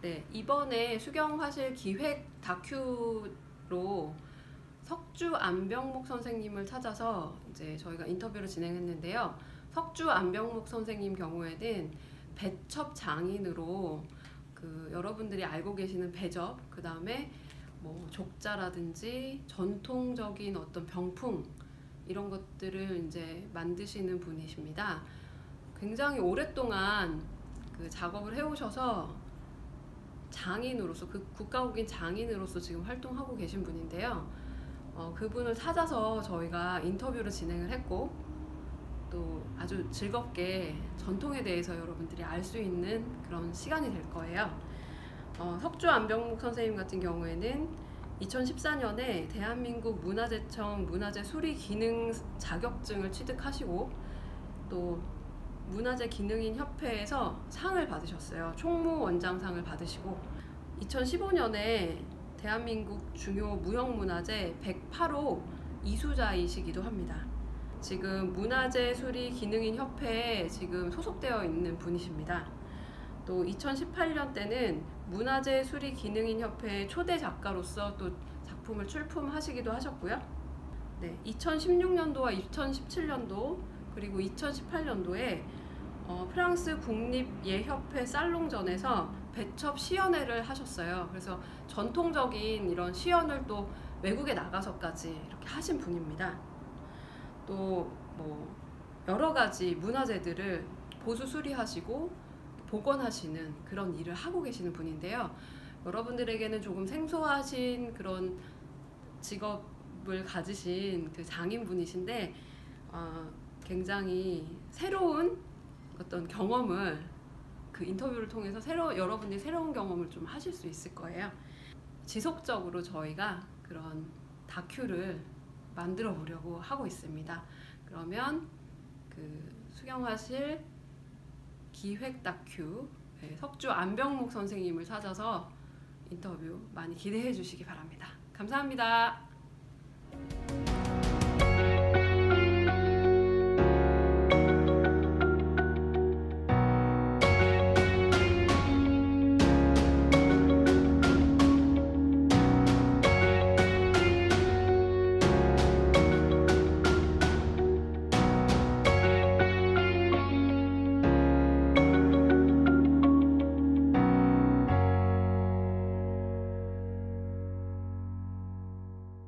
네, 이번에 수경화실 기획 다큐로 석주 안병목 선생님을 찾아서 이제 저희가 인터뷰를 진행했는데요. 석주 안병목 선생님 경우에는 배첩 장인으로 그 여러분들이 알고 계시는 배접, 그 다음에 뭐 족자라든지 전통적인 어떤 병풍 이런 것들을 이제 만드시는 분이십니다. 굉장히 오랫동안 그 작업을 해오셔서 장인으로서 그 국가국인 장인으로서 지금 활동하고 계신 분인데요. 어, 그분을 찾아서 저희가 인터뷰를 진행을 했고 또 아주 즐겁게 전통에 대해서 여러분들이 알 수 있는 그런 시간이 될 거예요. 어, 석주 안병목 선생님 같은 경우에는 2014년에 대한민국 문화재청 문화재 수리 기능 자격증을 취득하시고 또 문화재 기능인 협회에서 상을 받으셨어요. 총무 원장상을 받으시고 2015년에 대한민국 중요 무형문화재 108호 이수자이시기도 합니다. 지금 문화재 수리 기능인 협회에 지금 소속되어 있는 분이십니다. 또 2018년 때는 문화재 수리 기능인 협회 초대 작가로서 또 작품을 출품하시기도 하셨고요. 네, 2016년도와 2017년도 그리고 2018년도에 어, 프랑스 국립예협회 살롱전에서 배첩 시연회를 하셨어요. 그래서 전통적인 이런 시연을 또 외국에 나가서까지 이렇게 하신 분입니다. 또 뭐 여러 가지 문화재들을 보수 수리하시고 복원하시는 그런 일을 하고 계시는 분인데요. 여러분들에게는 조금 생소하신 그런 직업을 가지신 그 장인분이신데 어, 굉장히 새로운 어떤 경험을 그 인터뷰를 통해서 새로 여러분들이 새로운 경험을 좀 하실 수 있을 거예요. 지속적으로 저희가 그런 다큐를 만들어 보려고 하고 있습니다. 그러면 그 수경화실 기획 다큐 네, 석주 안병목 선생님을 찾아서 인터뷰 많이 기대해 주시기 바랍니다. 감사합니다.